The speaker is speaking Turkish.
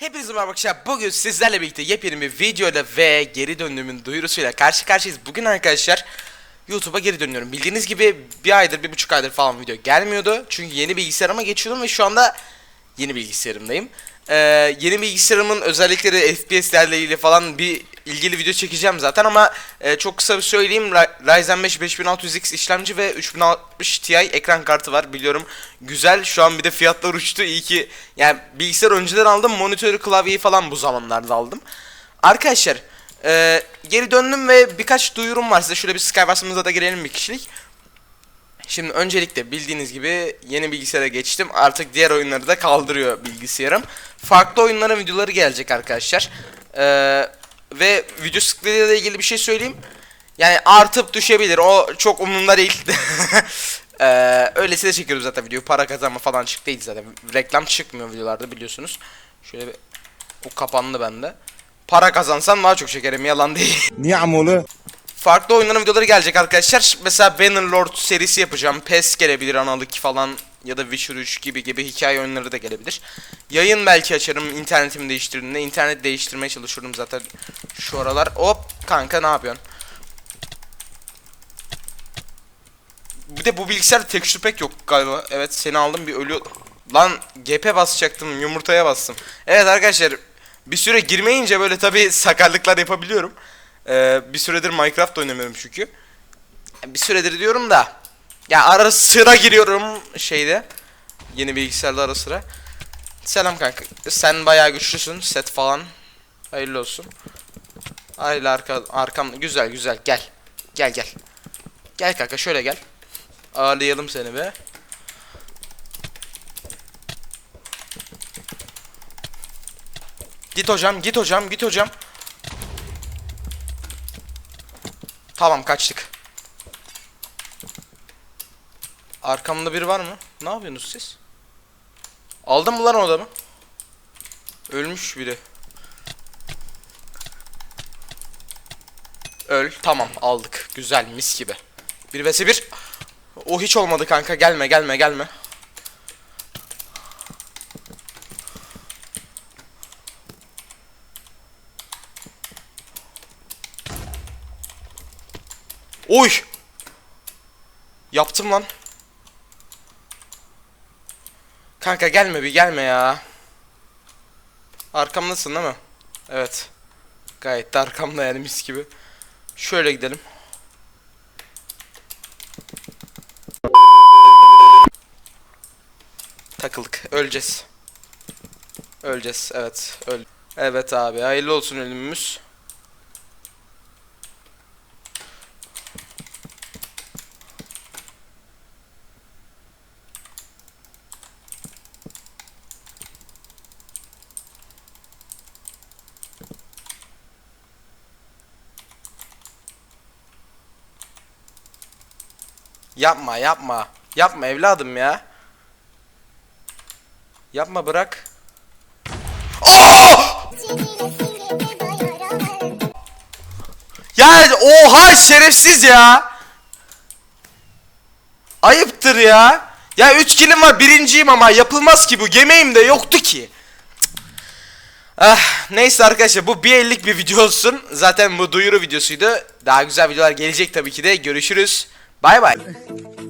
Hepinize merhaba arkadaşlar. Bugün sizlerle birlikte yepyeni bir videoyla ve geri döndüğümün duyurusuyla karşı karşıyayız. Bugün arkadaşlar YouTube'a geri dönüyorum. Bildiğiniz gibi bir aydır, bir buçuk aydır falan video gelmiyordu. Çünkü yeni bilgisayarıma geçiyordum ve şu anda yeni bilgisayarımdayım. Ee, yeni bilgisayarımın özellikleri FPS'lerle ilgili falan bir ilgili video çekeceğim zaten ama e, çok kısa bir söyleyeyim. Ry- Ryzen 5 5600X işlemci ve 3060 Ti ekran kartı var biliyorum. Güzel şu an bir de fiyatlar uçtu. İyi ki yani bilgisayar önceden aldım. Monitörü klavyeyi falan bu zamanlarda aldım. Arkadaşlar e, geri döndüm ve birkaç duyurum var size. Şöyle bir Skyward'ımıza da girelim bir kişilik. Şimdi öncelikle bildiğiniz gibi yeni bilgisayara geçtim. Artık diğer oyunları da kaldırıyor bilgisayarım. Farklı oyunların videoları gelecek arkadaşlar. Ee, ve video sıklığıyla ilgili bir şey söyleyeyim. Yani artıp düşebilir. O çok umurumda değil. ee, öylesi de çekiyoruz zaten video. Para kazanma falan çık değil zaten. Reklam çıkmıyor videolarda biliyorsunuz. Şöyle bir... O kapandı bende. Para kazansam daha çok çekerim yalan değil. Niye amolu? Farklı oyunların videoları gelecek arkadaşlar. Mesela Bannerlord serisi yapacağım. PES gelebilir analık falan ya da Witcher 3 gibi gibi hikaye oyunları da gelebilir. Yayın belki açarım internetimi değiştirdiğimde. İnternet değiştirmeye çalışıyorum zaten şu aralar. Hop kanka ne yapıyorsun? Bir de bu bilgisayar tekstür pek yok galiba. Evet seni aldım bir ölüyor. Lan GP basacaktım yumurtaya bastım. Evet arkadaşlar bir süre girmeyince böyle tabi sakarlıklar yapabiliyorum. Ee, bir süredir Minecraft oynamıyorum çünkü. Bir süredir diyorum da. Ya ara sıra giriyorum şeyde. Yeni bilgisayarda ara sıra. Selam kanka. Sen bayağı güçlüsün. Set falan. Hayırlı olsun. Hayırlı arka, arkam. Güzel güzel gel. Gel gel. Gel kanka şöyle gel. Ağırlayalım seni be. Git hocam, git hocam, git hocam. Tamam kaçtık. Arkamda biri var mı? Ne yapıyorsunuz siz? Aldın mı lan o adamı? Ölmüş biri. Öl. Tamam aldık. Güzel mis gibi. Bir vs bir. O hiç olmadı kanka. Gelme gelme gelme. Oy! Yaptım lan. Kanka gelme bir gelme ya. Arkamdasın değil mi? Evet. Gayet de arkamda yani mis gibi. Şöyle gidelim. Takıldık. Öleceğiz. Öleceğiz. Evet. Öl. Evet abi. Hayırlı olsun ölümümüz. Yapma yapma. Yapma evladım ya. Yapma bırak. Aa! Ya oha şerefsiz ya. Ayıptır ya. Ya 3 kilim var birinciyim ama yapılmaz ki bu. Yemeğim de yoktu ki. Ah, neyse arkadaşlar bu bir ellik bir video olsun. Zaten bu duyuru videosuydu. Daha güzel videolar gelecek tabii ki de. Görüşürüz. Bye bye.